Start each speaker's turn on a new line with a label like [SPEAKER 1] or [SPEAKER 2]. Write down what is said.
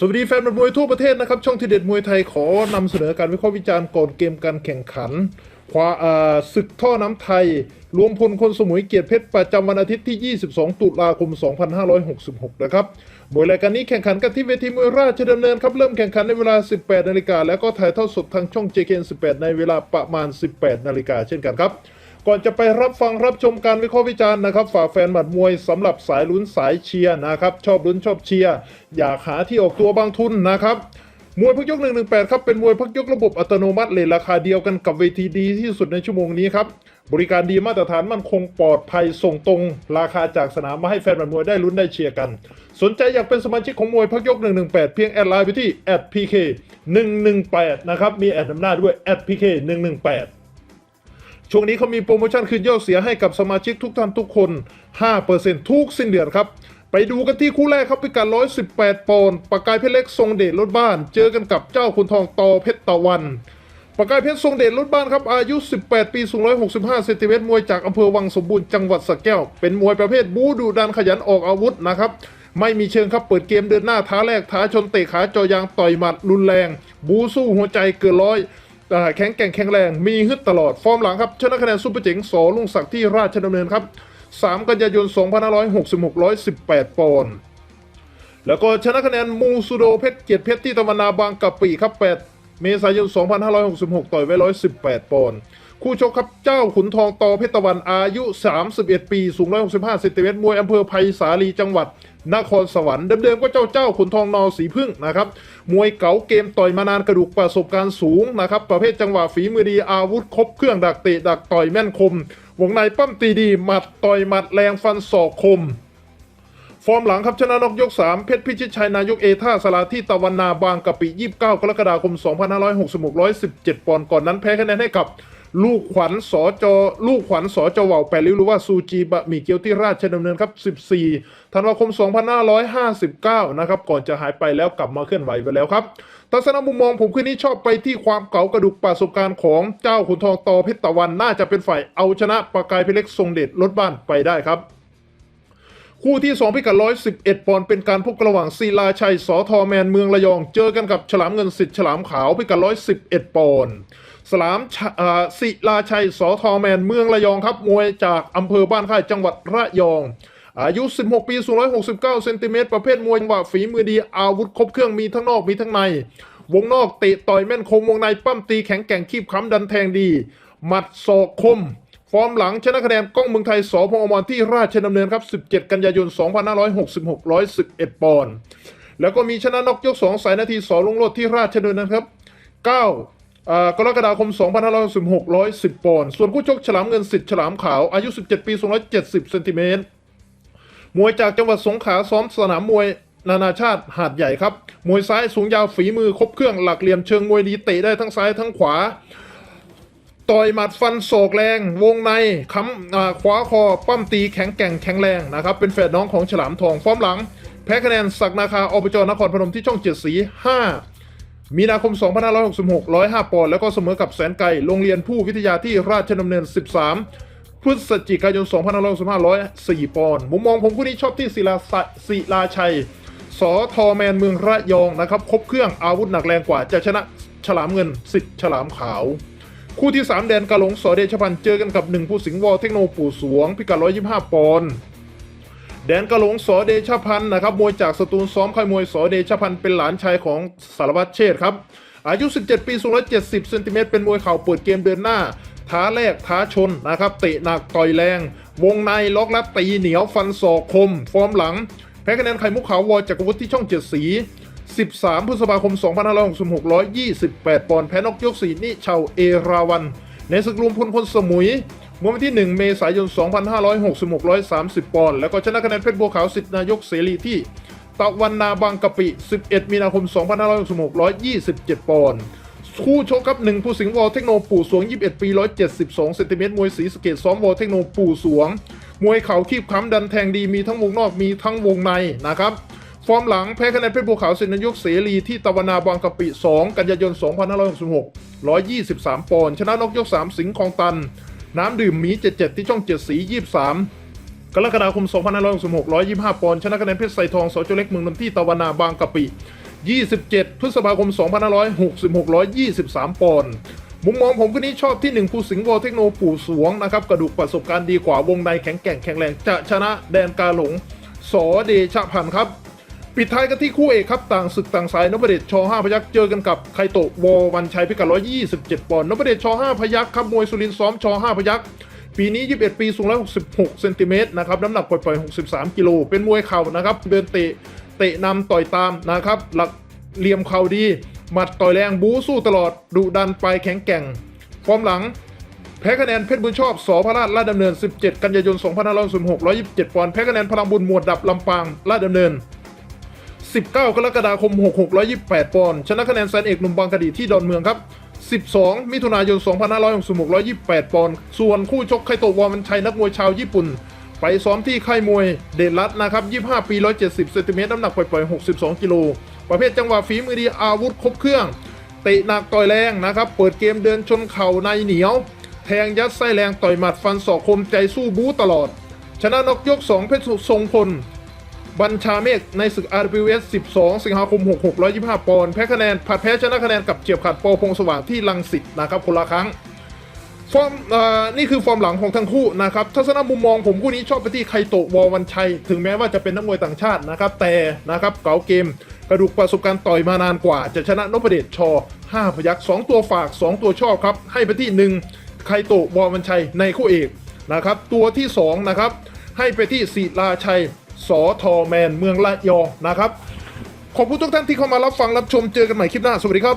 [SPEAKER 1] สวัสดีแฟนมวยทั่วประเทศนะครับ ช่องทีเด็ดมวยไทยขอนำเสนอการวิเคราะห์วิจารณ์ก่อนเกมการแข่งขันควาอ่าศึกท่อน้ำไทย รวมพลคนสมุยเกียรติเพชรประจำวันอาทิตย์ที่ 22 ตุลาคม 2566 นะครับมวยรายการนี้แข่งขันกันที่เวทีมวยราชดำเนินครับ เริ่มแข่งขันในเวลา 18 นาฬิกาแล้วก็ถ่ายทอดสดทางช่อง JKN 18 ในเวลาประมาณ 18 นาฬิกาเช่นกันครับ ก่อนจะไปรับฟังรับชมการวิเคราะห์วิจารณ์นะครับ ฝากแฟนหมัดมวยสำหรับสายลุ้นสายเชียร์นะครับ ชอบลุ้นชอบเชียร์อยากหาที่ออกตัวบางทุนนะครับมวยพักยก 118 ครับ เป็นมวยพักยกระบบอัตโนมัติเลทราคาเดียวกันกับเวทีดีที่สุดในชั่วโมงนี้ครับ บริการดีมาตรฐานมั่นคงปลอดภัยส่งตรง ราคาจากสนามมาให้แฟนหมัดมวยได้ลุ้นได้เชียร์กัน สนใจอยากเป็นสมาชิกของมวยพักยก 118 เพียงแอดไลน์ไปที่ @pk 118 นะครับ มีแอดนำหน้าด้วย @pk 118 ช่วงนี้เขามีโปรโมชั่นคืนยอดเสียให้กับสมาชิกทุกท่านทุกคน 5%ทุกสิ้นเดือนครับ ไปดูกันที่คู่แรกครับพิกัด118 ปอนด์ปากกายเพชรเล็กทรงเดชรถบ้าน เจอกันกับเจ้าคุณทองตอเพชรตะวันปากกายเพชรทรงเดชรถบ้านครับ อายุ 18 ปีสูง165เซนติเมตรมวยจากอำเภอวังสมบูรณ์จังหวัดสระแก้ว เป็นมวยประเภทบูดูดันขยันออกอาวุธนะครับ ไม่มีเชิงครับ เปิดเกมเดินหน้าท้าแรกท้าชนเตะขาจอยางต่อยหมัดรุนแรง บูสู้หัวใจเกินร้อย แข็งแกร่งแข็งแรง มีฮึดตลอด ฟอร์มหลังครับชนะคะแนนซุปเปอร์เจ๋งสอลุงศักดิ์ที่ราชดำเนินครับ 3 กันยายน 2566 118 ปอนด์แล้วก็ชนะคะแนนมูซูโดเพชรเกียรติเพชรที่ตะวันนาบางกะปิครับ 8 เมษายน 2566 ต่อยไว้ 118 ปอนด์ คู่ชกครับเจ้าขุนทองตอเพชรตะวันอายุ 31 ปีสูง 165เซนติเมตรมวยอำเภอไผ่สาลีจังหวัดนครสวรรค์เดิมๆก็เจ้าเจ้าขุนทองนอสีพึ่งนะครับมวยเก๋าเกมต่อยมานานกระดูกประสบการณ์สูงนะครับประเภทจังหวะฝีมือดีอาวุธครบเครื่องดักเตะดักต่อยแม่นคม วงในปั้มตีดีหมัดต่อยหมัดแรงฟันศอกคมฟอร์มหลังครับชนะนกยก 3 เพชรพิชิตชัยนายกเอท่าสลาที่ตะวันนาบางกะปิ 29 กรกฎาคม 2566 117 ปอนด์ก่อนนั้นแพ้คะแนนให้กับ ลูกขวัญสอจอลูกขวัญสอจอว่าวแปดริ้วหรือว่าซูจีบะหมี่เกี๊ยวที่ราชดำเนินครับ 14 ธันวาคม 2559 นะครับ ก่อนจะหายไปแล้วกลับมาเคลื่อนไหวไปแล้วครับ ทัศนมุมมองผมคืนนี้ชอบไปที่ความเก๋ากระดูกประสบการณ์ของเจ้าขุนทองตอเพชรตะวันน่าจะเป็นฝ่ายเอาชนะปากกายเพเล็กทรงเดชลดบ้านไปได้ครับ คู่ที่ 2 พิกัด 111 ปอนด์เป็นการพบกันระหว่างศิลาชัยสอทอแมนเมืองระยอง เจอกันกับฉลามเงินสิทธิ์ฉลามขาวพิกัด 111 ปอนด์สลามศิลาชัยสอทอแมนเมืองระยองครับ มวยจากอำเภอบ้านค่ายจังหวัดระยอง อายุ 16 ปีสูง169 เซนติเมตรประเภทมวยจังหวะฝีมือดีอาวุธครบเครื่องมีทั้งนอกมีทั้งใน วงนอกเตะต่อยแม่นคมวงในปั้มตีแข็งแกร่งคีบค้ำดันแทงดี หมัดศอกคม ฟอร์มหลังชนะคะแนนกล้องเมืองไทยสพงอมรที่ราชดำเนินครับ 17 กันยายน 2566 111 ปอนด์แล้วก็มีชนะนอกยก 2 สายนาทีสอลุงโลดที่ราชดำเนินนะครับ 9กรกฎาคม 2566 110 ปอนด์ส่วนคู่ชกฉลามเงินสิทธิ์ฉลามขาว อายุ 17 ปี 270 เซนติเมตรมวยจากจังหวัดสงขลาซ้อมสนามมวยนานาชาติหาดใหญ่ครับ มวยซ้ายสูงยาวฝีมือครบเครื่องหลักเหลี่ยมเชิงมวยดีเตะได้ทั้งซ้ายทั้งขวา ต่อยหมัดฟันศอกแรง วงในค้ำอ่าขวาคอปั้มตีแข็งแกร่งแข็งแรงนะครับ เป็นแฝดน้องของฉลามทองฟอร์มหลัง แพ้คะแนนศักนาคาอบจนครพนมที่ช่องเจ็ดสี5มีนาคม 2566 105 ปอนด์แล้วก็เสมอกับแสนไก่โรงเรียนผู้วิทยาที่ราชดำเนิน 13 พฤศจิกายน 2565 104 ปอนด์มุมมองผมคู่นี้ชอบที่ศิลาศิลาชัย สอทอแมนเมืองระยองนะครับ ครบเครื่องอาวุธหนักแรงกว่าจะชนะฉลามเงินสิทธิ์ฉลามขาว คู่ที่ 3 แดนกะหลงสอเดชพันธ์เจอกันกับ 1 ผู้สิงห์วอเทคโนปู่สวง พิกัด 125 ปอนด์แดนกะหลงสอเดชพันธ์นะครับมวยจากสตูลซ้อมค่ายมวยสอเดชพันธ์เป็นหลานชายของสารวัตรเชษครับอายุ 17 ปี สูง 170 เซนติเมตร เป็นมวยเข่าเปิดเกมเดินหน้า ท้าแรกท้าชนนะครับเตะหนักต่อยแรง วงในล็อกลัดตีเหนียวฟันศอกคม ฟอร์มหลัง แพ้คะแนนไข่มุกขาววอจากรวุฒิที่ช่องเจ็ดสี 13 พฤษภาคม 2566 128 ปอนด์แพ้นกยกสีนิชาวเอราวัน ในศึกรวมพลคนสมุยเมื่อวันที่ 1 เมษายน 2566 130 ปอนด์แล้วก็ชนะคะแนนเพชรบัวขาวสิทธินายกเสรีที่ตะวันนาบางกะปิ 11 มีนาคม 2566 127 ปอนด์คู่ชกครับหนึ่งผู้สิงห์วอลเทคโนปู่สวง 21 ปี 172เซนติเมตรมวยสีสเกตซ้อมวอลเทคโนปู่สวง มวยเข่าคีบค้ำดันแทงดีมีทั้งวงนอกมีทั้งวงในนะครับ ฟอร์มหลังแพ้คะแนนเพชรบัวขาสินนยกเสรีที่ตะวนาบางกะปิ 2 กันยายน 2566 123 ปอนด์ชนะนกยก 3 สิงห์คลองตัน น้ำดื่มหมี 77 ที่ช่อง 7 สี 23 กรกฎาคม 2566 125 ปอนด์ชนะคะแนนเพชรไซทองสจเล็กเมืองนนที่ตะวนาบางกะปิ 27 พฤษภาคม 2566 123 ปอนด์มุมมองผมคนนี้ชอบที่ 1 ภูสิงห์วอเทคโนปู่สวงนะครับกระดูกประสบการณ์ดีกว่าวงในแข็งแกร่งแข็งแรงจะชนะแดนกาหลงสอเดชพันครับ ปิดท้ายกันที่คู่เอกครับต่างศึกต่างสายนพเดชช5พยักษ์เจอกันกับไคโตะวอวันชัยพิกัด 127 ปอนด์นพเดชช5พยักษ์ครับมวยสุรินซ้อมช5พยักษ์ปีนี้ 21 ปี สูง 166 เซนติเมตรนะครับ น้ำหนักปล่อยๆ 63 กิโล เป็นมวยเข่านะครับ เดินเตะ เตะนำต่อยตามนะครับ หลักเหลี่ยมเข่าดี หมัดต่อยแรง บู๊สู้ตลอด ดุดันไปแข็งแกร่งฟอร์มหลัง แพ้คะแนนเพชรบุญชอบสอพระราชลาดดำเนิน 17 กันยายน 2566 127 ปอนด์ แพ้คะแนนพลังบุญหมวดดับลำปางลาดดำเนิน 19 กรกฎาคม 6628 ปอนด์ชนะคะแนนแซนเอกหนุ่มบางกะดีที่ดอนเมืองครับ 12 มิถุนายน 2566 128 ปอนด์ส่วนคู่ชกไคโตะวอมันชัยนักมวยชาวญี่ปุ่น ไปซ้อมที่ค่ายมวยเดชรัตนะครับ 25 ปี 170 เซนติเมตรน้ำหนักปล่อยๆ 62 กิโล ประเภทจังหวะฝีมือดีอาวุธครบเครื่อง เตะหนักต่อยแรงนะครับ เปิดเกมเดินชนเข่าในเหนียว แทงยัดไส้แรงต่อยหมัดฟันศอกคมใจสู้บู๊ตลอด ชนะนกยก 2 เพชรทรงพล บัญชาเมฆในศึก RWS 12 สิงหาคม 66 125 ปอนด์แพ้คะแนนผัดแพ้ชนะคะแนนกับเจียบขัดปอพงสว่างที่ลังสิตนะครับคนละครั้งฟอร์มนี่คือฟอร์มหลังของทั้งคู่นะครับทัศนมุมมองผมคู่นี้ชอบไปที่ไคโตะวอวันชัย ถึงแม้ว่าจะเป็นนักมวยต่างชาตินะครับ แต่นะครับเก๋าเกม กระดูกประสบการณ์ต่อยมานานกว่า จะชนะนพเดชชอ 5 พยัก2ตัวฝาก 2 ตัวชอบครับ ให้ไปที่ 1 ไคโตะวอวันชัยในคู่เอกนะครับ ตัวที่ 2 นะครับ ให้ไปที่ศิลาชัย สอทอแมนเมืองละยองนะครับ ขอบคุณทุกท่านที่เข้ามารับฟังรับชมเจอกันใหม่คลิปหน้า สวัสดีครับ